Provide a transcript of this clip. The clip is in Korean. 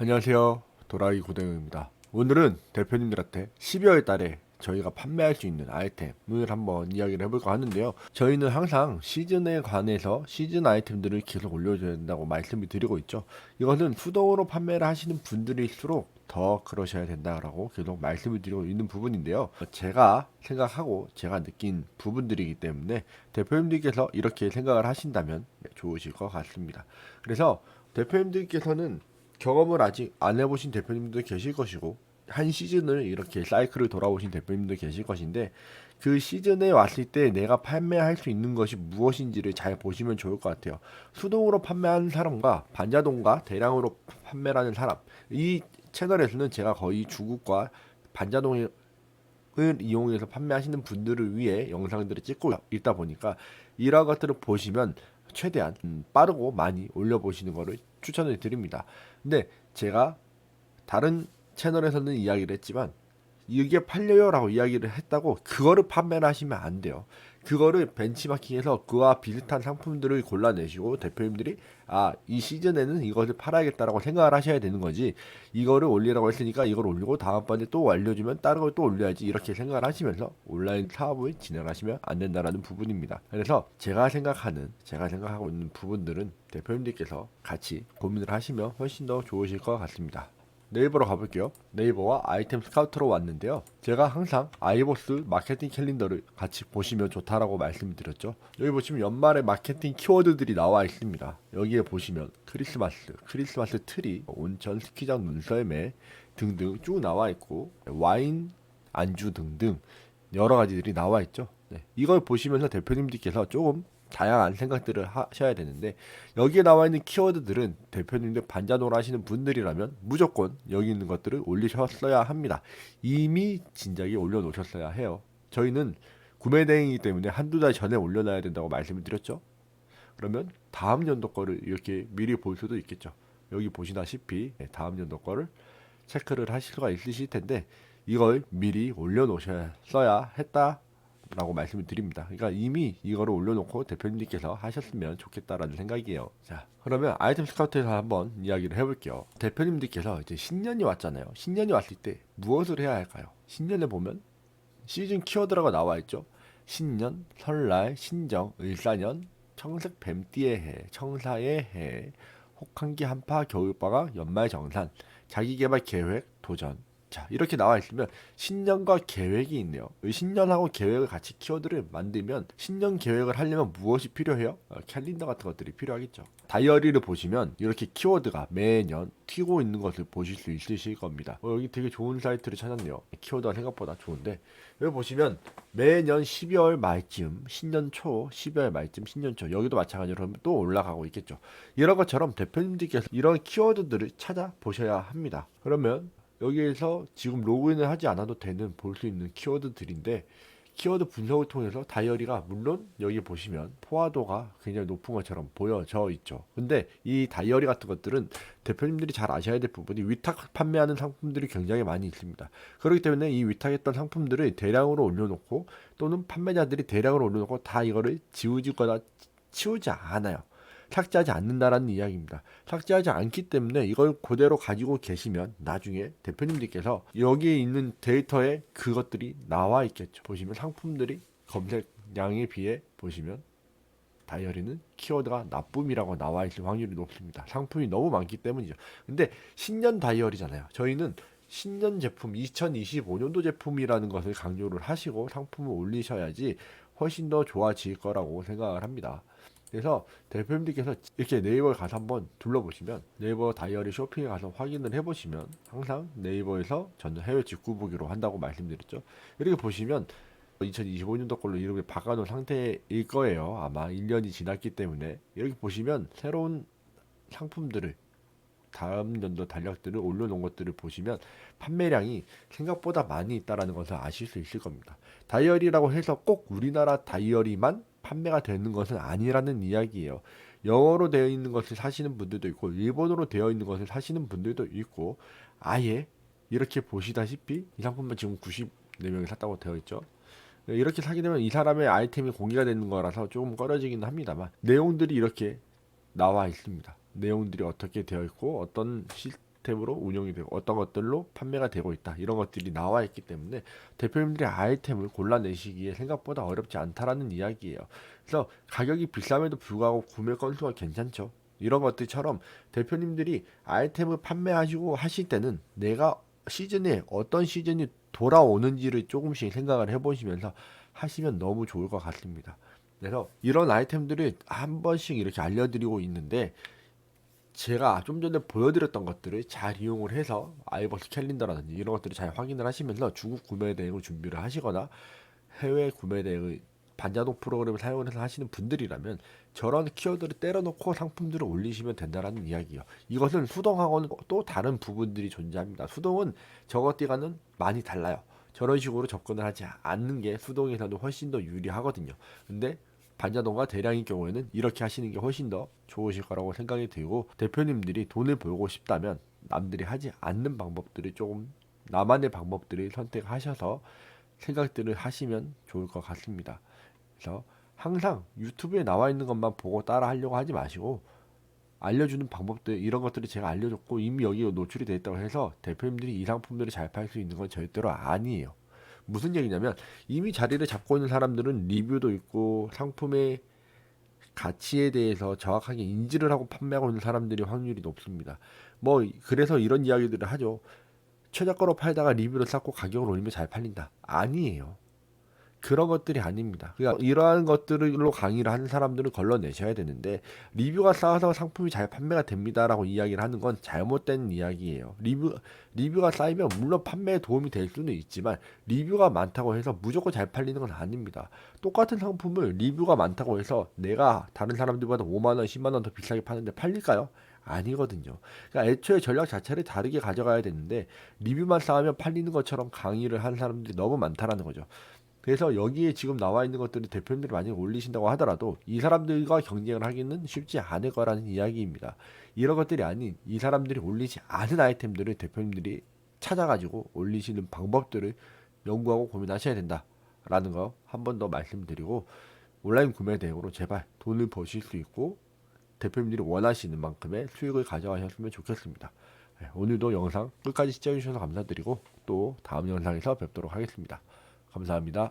안녕하세요. 도라이 고등입니다. 오늘은 대표님들한테 12월 달에 저희가 판매할 수 있는 아이템을 한번 이야기를 해볼까 하는데요. 저희는 항상 시즌에 관해서 시즌 아이템들을 계속 올려줘야 된다고 말씀을 드리고 있죠. 이것은 수동으로 판매를 하시는 분들일수록 더 그러셔야 된다라고 계속 말씀을 드리고 있는 부분인데요. 제가 생각하고 제가 느낀 부분들이기 때문에 대표님들께서 이렇게 생각을 하신다면 네, 좋으실 것 같습니다. 그래서 대표님들께서는 경험을 아직 안 해보신 대표님도 계실 것이고 한 시즌을 이렇게 사이클을 돌아오신 대표님도 계실 것인데 그 시즌에 왔을 때 내가 판매할 수 있는 것이 무엇인지를 잘 보시면 좋을 것 같아요. 수동으로 판매하는 사람과 반자동과 대량으로 판매하는 사람 이 채널에서는 제가 거의 중국과 반자동을 이용해서 판매하시는 분들을 위해 영상들을 찍고 있다 보니까 이러한 것들을 보시면 최대한 음, 빠르고 많이 올려보시는 것을 추천을 드립니다. 근데 제가 다른 채널에서는 이야기를 했지만 이게 팔려요라고 이야기를 했다고 그거를 판매를 하시면 안 돼요. 그거를 벤치마킹해서 그와 비슷한 상품들을 골라내시고 대표님들이 아 이 시즌에는 이것을 팔아야겠다라고 생각을 하셔야 되는 거지 이거를 올리라고 했으니까 이걸 올리고 다음번에 또 알려주면 다른 걸 또 올려야지 이렇게 생각을 하시면서 온라인 사업을 진행하시면 안 된다라는 부분입니다. 그래서 제가 생각하는 제가 생각하고 있는 부분들은 대표님들께서 같이 고민을 하시면 훨씬 더 좋으실 것 같습니다. 네이버로 가볼게요. 네이버와 아이템 스카우트로 왔는데요. 제가 항상 아이보스 마케팅 캘린더를 같이 보시면 좋다라고 말씀드렸죠. 여기 보시면 연말에 마케팅 키워드들이 나와 있습니다. 여기에 보시면 크리스마스, 크리스마스 트리, 온천 스키장 눈썰매 등등 쭉 나와 있고 와인 안주 등등 여러 가지들이 나와 있죠. 네. 이걸 보시면서 대표님들께서 조금 다양한 생각들을 하셔야 되는데 여기에 나와 있는 키워드들은 대표님들 반자노를 하시는 분들이라면 무조건 여기 있는 것들을 올리셨어야 합니다. 이미 진작에 올려놓으셨어야 해요. 저희는 구매 대행이기 때문에 한두 달 전에 올려놔야 된다고 말씀을 드렸죠. 그러면 다음 연도 거를 이렇게 미리 볼 수도 있겠죠. 여기 보시다시피 네, 다음 연도 거를 체크를 하실 수가 있으실 텐데 이걸 미리 올려놓으셨어야 했다 라고 말씀을 드립니다. 그러니까 이미 이거를 올려놓고 대표님께서 하셨으면 좋겠다라는 생각이에요. 자, 그러면 아이템 스카우트에서 한번 이야기를 해볼게요. 대표님들께서 이제 신년이 왔잖아요. 신년이 왔을 때 무엇을 해야 할까요? 신년에 보면 시즌 키워드라고 나와 있죠. 신년, 설날, 신정, 을사년, 청색 뱀띠의 해, 청사의 해, 혹한기 한파, 겨울방학, 연말 정산, 자기개발 계획, 도전, 자 이렇게 나와 있으면 신년과 계획이 있네요. 이 신년하고 계획을 같이 키워드를 만들면 신년 계획을 하려면 무엇이 필요해요? 어, 캘린더 같은 것들이 필요하겠죠. 다이어리를 보시면 이렇게 키워드가 매년 튀고 있는 것을 보실 수 있으실 겁니다. 어, 여기 되게 좋은 사이트를 찾았네요. 키워드가 생각보다 좋은데 여기 보시면 매년 12월 말쯤, 신년 초, 12월 말쯤, 신년 초 여기도 마찬가지로 또 올라가고 있겠죠. 이런 것처럼 대표님들께서 이런 키워드들을 찾아 보셔야 합니다. 그러면 여기에서 지금 로그인을 하지 않아도 되는 볼 수 있는 키워드들인데 키워드 분석을 통해서 다이어리가 물론 여기 보시면 포화도가 굉장히 높은 것처럼 보여져 있죠. 근데 이 다이어리 같은 것들은 대표님들이 잘 아셔야 될 부분이 위탁 판매하는 상품들이 굉장히 많이 있습니다. 그렇기 때문에 이 위탁했던 상품들을 대량으로 올려놓고 또는 판매자들이 대량으로 올려놓고 다 이거를 지우지거나 치우지 않아요. 삭제하지 않는다라는 이야기입니다. 삭제하지 않기 때문에 이걸 그대로 가지고 계시면 나중에 대표님들께서 여기에 있는 데이터에 그것들이 나와 있겠죠. 보시면 상품들이 검색량에 비해 보시면 다이어리는 키워드가 나쁨이라고 나와 있을 확률이 높습니다. 상품이 너무 많기 때문이죠. 근데 신년 다이어리잖아요. 저희는 신년 제품 2025년도 제품이라는 것을 강조를 하시고 상품을 올리셔야지 훨씬 더 좋아질 거라고 생각을 합니다. 그래서 대표님들께서 이렇게 네이버에 가서 한번 둘러보시면 네이버 다이어리 쇼핑에 가서 확인을 해보시면 항상 네이버에서 저는 해외 직구 보기로 한다고 말씀드렸죠. 이렇게 보시면 2025년도 걸로 이름을 바꿔놓은 상태일 거예요. 아마 1년이 지났기 때문에 이렇게 보시면 새로운 상품들을 다음 연도 달력들을 올려놓은 것들을 보시면 판매량이 생각보다 많이 있다라는 것을 아실 수 있을 겁니다. 다이어리라고 해서 꼭 우리나라 다이어리만 판매가 되는 것은 아니라는 이야기예요. 영어로 되어 있는 것을 사시는 분들도 있고 일본어로 되어 있는 것을 사시는 분들도 있고 아예 이렇게 보시다시피 이 상품만 지금 94명이 샀다고 되어 있죠. 이렇게 사게 되면 이 사람의 아이템이 공개가 되는 거라서 조금 꺼려지긴 합니다만 내용들이 이렇게 나와 있습니다. 내용들이 어떻게 되어 있고 어떤 시, 아이템으로 운영이 되고 어떤 것들로 판매가 되고 있다 이런 것들이 나와 있기 때문에 대표님들이 아이템을 골라내시기에 생각보다 어렵지 않다라는 이야기예요. 그래서 가격이 비쌈에도 불구하고 구매 건수가 괜찮죠. 이런 것들처럼 대표님들이 아이템을 판매하시고 하실 때는 내가 시즌에 어떤 시즌이 돌아오는지를 조금씩 생각을 해보시면서 하시면 너무 좋을 것 같습니다. 그래서 이런 아이템들을 한 번씩 이렇게 알려드리고 있는데 제가 좀 전에 보여드렸던 것들을 잘 이용을 해서 아이버스 캘린더라든지 이런 것들을 잘 확인을 하시면서 중국 구매 대행을 준비를 하시거나 해외 구매 대행의 반자동 프로그램을 사용을 해서 하시는 분들이라면 저런 키워드를 때려놓고 상품들을 올리시면 된다라는 이야기예요. 이것은 수동하고는 또 다른 부분들이 존재합니다. 수동은 저것들과는 많이 달라요. 저런 식으로 접근을 하지 않는 게 수동에서도 훨씬 더 유리하거든요. 근데 반자동과 대량의 경우에는 이렇게 하시는 게 훨씬 더 좋으실 거라고 생각이 들고 대표님들이 돈을 벌고 싶다면 남들이 하지 않는 방법들을 조금 나만의 방법들을 선택하셔서 생각들을 하시면 좋을 것 같습니다. 그래서 항상 유튜브에 나와 있는 것만 보고 따라 하려고 하지 마시고 알려주는 방법들 이런 것들을 제가 알려줬고 이미 여기에 노출이 돼 있다고 해서 대표님들이 이 상품들을 잘 팔 수 있는 건 절대로 아니에요. 무슨 얘기냐면 이미 자리를 잡고 있는 사람들은 리뷰도 있고 상품의 가치에 대해서 정확하게 인지를 하고 판매하고 있는 사람들이 확률이 높습니다. 뭐 그래서 이런 이야기들을 하죠. 최저가로 팔다가 리뷰를 쌓고 가격을 올리면 잘 팔린다. 아니에요. 그런 것들이 아닙니다. 그러니까 이러한 것들로 강의를 하는 사람들은 걸러내셔야 되는데 리뷰가 쌓아서 상품이 잘 판매가 됩니다라고 이야기를 하는 건 잘못된 이야기예요. 리뷰 리뷰가 쌓이면 물론 판매에 도움이 될 수는 있지만 리뷰가 많다고 해서 무조건 잘 팔리는 건 아닙니다. 똑같은 상품을 리뷰가 많다고 해서 내가 다른 사람들보다 5만 원, 10만 원 더 비싸게 파는데 팔릴까요? 아니거든요. 그러니까 애초에 전략 자체를 다르게 가져가야 되는데 리뷰만 쌓으면 팔리는 것처럼 강의를 하는 사람들이 너무 많다라는 거죠. 그래서 여기에 지금 나와 있는 것들을 대표님들이 많이 올리신다고 하더라도 이 사람들과 경쟁을 하기는 쉽지 않을 거라는 이야기입니다. 이런 것들이 아닌 이 사람들이 올리지 않은 아이템들을 대표님들이 찾아가지고 올리시는 방법들을 연구하고 고민하셔야 된다라는 거 한 번 더 말씀드리고 온라인 구매 대행으로 제발 돈을 버실 수 있고 대표님들이 원하시는 만큼의 수익을 가져가셨으면 좋겠습니다. 네, 오늘도 영상 끝까지 시청해주셔서 감사드리고 또 다음 영상에서 뵙도록 하겠습니다. 감사합니다.